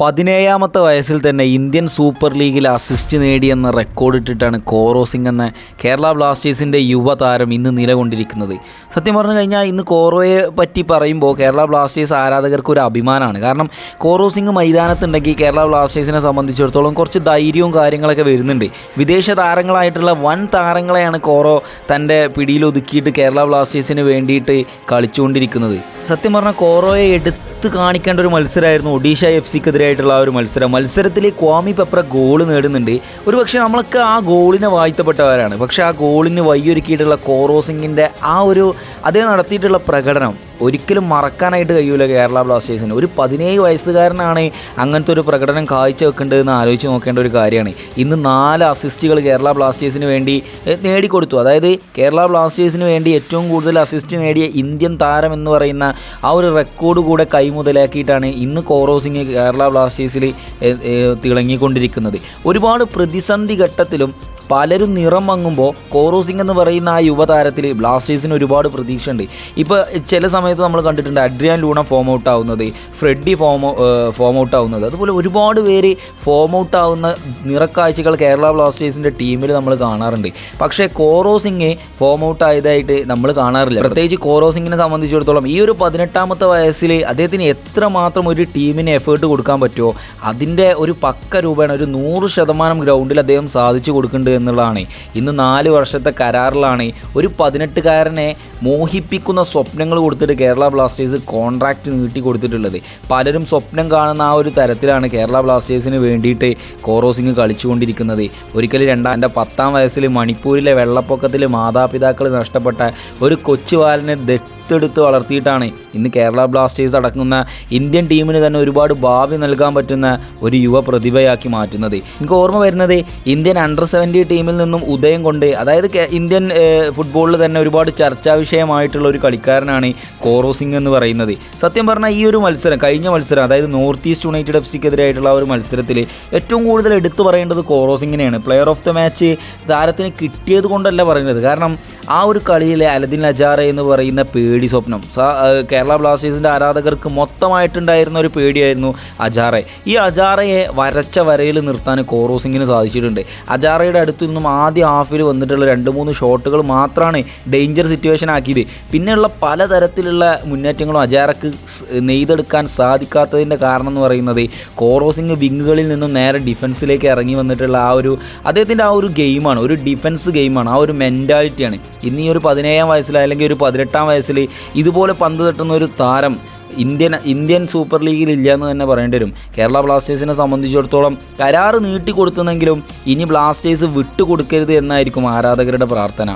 പതിനേഴാമത്തെ വയസ്സിൽ തന്നെ ഇന്ത്യൻ സൂപ്പർ ലീഗിൽ അസിസ്റ്റ് നേടിയെന്ന റെക്കോർഡ് ഇട്ടിട്ടാണ് കോറോ സിംഗ് എന്ന കേരള ബ്ലാസ്റ്റേഴ്സിന്റെ യുവതാരം ഇന്ന് നിലകൊണ്ടിരിക്കുന്നത്. സത്യം പറഞ്ഞു കഴിഞ്ഞാൽ ഇന്ന് കോറോയെ പറ്റി പറയുമ്പോൾ കേരള ബ്ലാസ്റ്റേഴ്സ് ആരാധകർക്ക് ഒരു അഭിമാനമാണ്. കാരണം കോറോ സിംഗ് മൈതാനത്തുണ്ടെങ്കിൽ കേരള ബ്ലാസ്റ്റേഴ്സിനെ സംബന്ധിച്ചിടത്തോളം കുറച്ച് ധൈര്യവും കാര്യങ്ങളൊക്കെ വരുന്നുണ്ട്. വിദേശ താരങ്ങളായിട്ടുള്ള വൻ താരങ്ങളെയാണ് കോറോ തന്റെ പിടിയിൽ ഒതുക്കിയിട്ട് കേരള ബ്ലാസ്റ്റേഴ്സിന് വേണ്ടിയിട്ട് കളിച്ചുകൊണ്ടിരിക്കുന്നത്. സത്യം പറഞ്ഞാൽ കോറോയെ എടുത്ത് കാണിക്കേണ്ട ഒരു മത്സരമായിരുന്നു ഒഡീഷ എഫ് സിക്കെതിരായിട്ടുള്ള ആ ഒരു മത്സരം. മത്സരത്തിൽ ക്വാമി പെപ്ര ഗോൾ നേടുന്നുണ്ട്. ഒരു പക്ഷേ നമ്മളൊക്കെ ആ ഗോളിനെ വാഴ്ത്തപ്പെട്ടവരാണ് പക്ഷേ ആ ഗോളിന് വഴിയൊരുക്കിയിട്ടുള്ള കോറോസിങ്ങിന്റെ ആ ഒരു അദ്ദേഹം നടത്തിയിട്ടുള്ള പ്രകടനം ഒരിക്കലും മറക്കാനായിട്ട് കഴിയൂല കേരള ബ്ലാസ്റ്റേഴ്സിന്. ഒരു പതിനേഴ് വയസ്സുകാരനാണ് അങ്ങനത്തെ ഒരു പ്രകടനം കാഴ്ച കാഴ്ചവെക്കേണ്ടതെന്ന് ആലോചിച്ച് നോക്കേണ്ട ഒരു കാര്യമാണ്. ഇന്ന് നാല് അസിസ്റ്റുകൾ കേരള ബ്ലാസ്റ്റേഴ്സിന് വേണ്ടി നേടിക്കൊടുത്തു. അതായത് കേരള ബ്ലാസ്റ്റേഴ്സിന് വേണ്ടി ഏറ്റവും കൂടുതൽ അസിസ്റ്റ് നേടിയ ഇന്ത്യൻ താരം എന്ന് പറയുന്ന ആ ഒരു റെക്കോർഡ് കൂടെ കൈമുതലാക്കിയിട്ടാണ് ഇന്ന് കോറോ സിംഗ് കേരള ബ്ലാസ്റ്റേഴ്സിൽ തിളങ്ങിക്കൊണ്ടിരിക്കുന്നത്. ഒരുപാട് പ്രതിസന്ധി ഘട്ടത്തിലും പലരും നിറം മങ്ങുമ്പോൾ കോറോസിംഗ് എന്ന് പറയുന്ന ആ യുവതാരത്തിൽ ബ്ലാസ്റ്റേഴ്സിന് ഒരുപാട് പ്രതീക്ഷയുണ്ട്. ഇപ്പോൾ ചില സമയത്ത് നമ്മൾ കണ്ടിട്ടുണ്ട് അഡ്രിയാൻ ലൂണ ഫോം ഔട്ട് ആവുന്നത് ഫ്രെഡി ഫോം ഫോം ഔട്ട് ആവുന്നത്. അതുപോലെ ഒരുപാട് പേര് ഫോം ഔട്ട് ആവുന്ന നിറക്കാഴ്ചകൾ കേരള ബ്ലാസ്റ്റേഴ്സിന്റെ ടീമിൽ നമ്മൾ കാണാറുണ്ട്. പക്ഷേ കോറോസിംഗ് ഫോം ഔട്ട് ആയതായിട്ട് നമ്മൾ കാണാറില്ല. പ്രത്യേകിച്ച് കോറോസിംഗിനെ സംബന്ധിച്ചിടത്തോളം ഈ ഒരു പതിനെട്ടാമത്തെ വയസ്സിൽ അദ്ദേഹത്തിന് എത്ര മാത്രം ഒരു ടീമിന് എഫേർട്ട് കൊടുക്കാൻ പറ്റുമോ അതിന്റെ ഒരു പക്ക രൂപേണ ഒരു നൂറ് ശതമാനം ഗ്രൗണ്ടിൽ അദ്ദേഹം സാധിച്ചു കൊടുക്കുന്നുണ്ട് എന്നുള്ളതാണ്. ഇന്ന് നാല് വർഷത്തെ കരാറിലാണ്. ഒരു പതിനെട്ടുകാരനെ മോഹിപ്പിക്കുന്ന സ്വപ്നങ്ങൾ കൊടുത്തിട്ട് കേരള ബ്ലാസ്റ്റേഴ്സ് കോൺട്രാക്റ്റ് നീട്ടി കൊടുത്തിട്ടുള്ളത്. പലരും സ്വപ്നം കാണുന്ന ആ ഒരു തരത്തിലാണ് കേരള ബ്ലാസ്റ്റേഴ്സിന് വേണ്ടിയിട്ട് കോറോ സിംഗ് കളിച്ചുകൊണ്ടിരിക്കുന്നത്. ഒരിക്കലും രണ്ടാം എന്റെ പത്താം വയസ്സിൽ മണിപ്പൂരിലെ വെള്ളപ്പൊക്കത്തിൽ മാതാപിതാക്കൾ നഷ്ടപ്പെട്ട ഒരു കൊച്ചുവാലിനെ ദത്തെടുത്ത് വളർത്തിയിട്ടാണ് ഇന്ന് കേരള ബ്ലാസ്റ്റേഴ്സ് അടക്കുന്ന ഇന്ത്യൻ ടീമിന് തന്നെ ഒരുപാട് ഭാവി നൽകാൻ പറ്റുന്ന ഒരു യുവ പ്രതിഭയാക്കി മാറ്റുന്നത്. എനിക്ക് ഓർമ്മ വരുന്നത് ഇന്ത്യൻ അണ്ടർ സെവന്റി ടീമിൽ നിന്നും ഉദയം കൊണ്ട് അതായത് ഇന്ത്യൻ ഫുട്ബോളിൽ തന്നെ ഒരുപാട് ചർച്ചാ വിഷയമായിട്ടുള്ള ഒരു കളിക്കാരനാണ് കോറോ സിംഗ് എന്ന് പറയുന്നത്. സത്യം പറഞ്ഞാൽ ഈ ഒരു മത്സരം കഴിഞ്ഞ മത്സരം അതായത് നോർത്ത് ഈസ്റ്റ് യുണൈറ്റഡ് എഫ് സിക്കെതിരായിട്ടുള്ള ഒരു മത്സരത്തിൽ ഏറ്റവും കൂടുതൽ എടുത്തു പറയേണ്ടത് കോറോ സിംഗിനെയാണ്. പ്ലെയർ ഓഫ് ദ മാച്ച് താരത്തിന് കിട്ടിയത് കൊണ്ടല്ല പറയുന്നത് കാരണം ആ ഒരു കളിയിലെ അലദിൻ അജാറ എന്ന് പറയുന്ന പേടി സ്വപ്നം. സ- കേരള ബ്ലാസ്റ്റേഴ്സിന്റെ ആരാധകർക്ക് മൊത്തമായിട്ടുണ്ടായിരുന്ന ഒരു പേടിയായിരുന്നു അജാറെ. ഈ അജാറയെ വരച്ച വരയിൽ നിർത്താൻ കോറോസിങ്ങിന് സാധിച്ചിട്ടുണ്ട്. അജാറയുടെ അടുത്തു നിന്നും ആദ്യ ഹാഫിൽ വന്നിട്ടുള്ള രണ്ട് മൂന്ന് ഷോട്ടുകൾ മാത്രമാണ് ഡേഞ്ചർ സിറ്റുവേഷൻ ആക്കിയത്. പിന്നെയുള്ള പലതരത്തിലുള്ള മുന്നേറ്റങ്ങളും അജാറക്ക് നെയ്തെടുക്കാൻ സാധിക്കാത്തതിന്റെ കാരണം എന്ന് പറയുന്നത് കോറോസിങ് വിങ്ങുകളിൽ നിന്നും നേരെ ഡിഫൻസിലേക്ക് ഇറങ്ങി വന്നിട്ടുള്ള ആ ഒരു അദ്ദേഹത്തിന്റെ ആ ഒരു ഗെയിമാണ് ഒരു ഡിഫൻസ് ഗെയിമാണ് ആ ഒരു മെന്റാലിറ്റിയാണ് ഇന്ന് ഈ ഒരു പതിനേഴാം വയസ്സിൽ അല്ലെങ്കിൽ ഒരു പതിനെട്ടാം വയസ്സിൽ ഇതുപോലെ പന്ത് തട്ടുന്ന ഒരു താരം ഇന്ത്യൻ ഇന്ത്യൻ സൂപ്പർ ലീഗിൽ ഇല്ല എന്ന് തന്നെ പറയേണ്ടി വരും. കേരള ബ്ലാസ്റ്റേഴ്സിനെ സംബന്ധിച്ചിടത്തോളം കരാറ് നീട്ടിക്കൊടുത്തുന്നെങ്കിലും ഇനി ബ്ലാസ്റ്റേഴ്സ് വിട്ടുകൊടുക്കരുത് എന്നായിരിക്കും ആരാധകരുടെ പ്രാർത്ഥന.